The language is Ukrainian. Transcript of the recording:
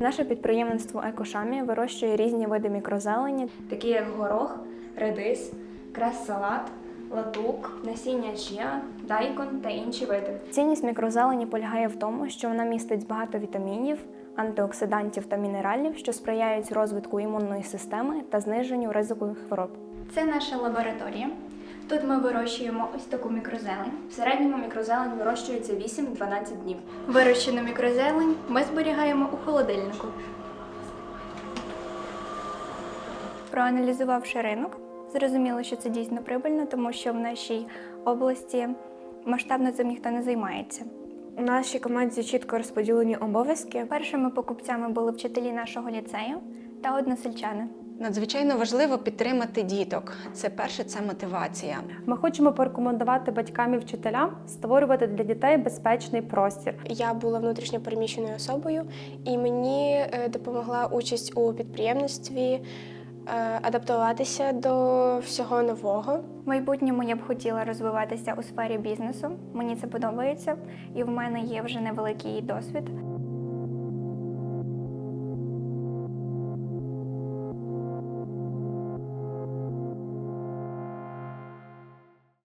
Наше підприємництво Екошамі вирощує різні види мікрозелені, такі як горох, редис, крес-салат, латук, насіння чіа, дайкон та інші види. Цінність мікрозелені полягає в тому, що вона містить багато вітамінів, антиоксидантів та мінералів, що сприяють розвитку імунної системи та зниженню ризику хвороб. Це наша лабораторія. Тут ми вирощуємо ось таку мікрозелень. В середньому мікрозелень вирощується 8-12 днів. Вирощену мікрозелень ми зберігаємо у холодильнику. Проаналізувавши ринок, зрозуміло, що це дійсно прибильно, тому що в нашій області масштабно цим ніхто не займається. У нашій команді чітко розподілені обов'язки. Першими покупцями були вчителі нашого ліцею та односельчани. Надзвичайно важливо підтримати діток. Це перше, це мотивація. Ми хочемо порекомендувати батькам і вчителям створювати для дітей безпечний простір. Я була внутрішньо переміщеною особою, і мені е, допомогла участь у підприємництві, е, адаптуватися до всього нового. В майбутньому я б хотіла розвиватися у сфері бізнесу. Мені це подобається, і в мене є вже невеликий досвід.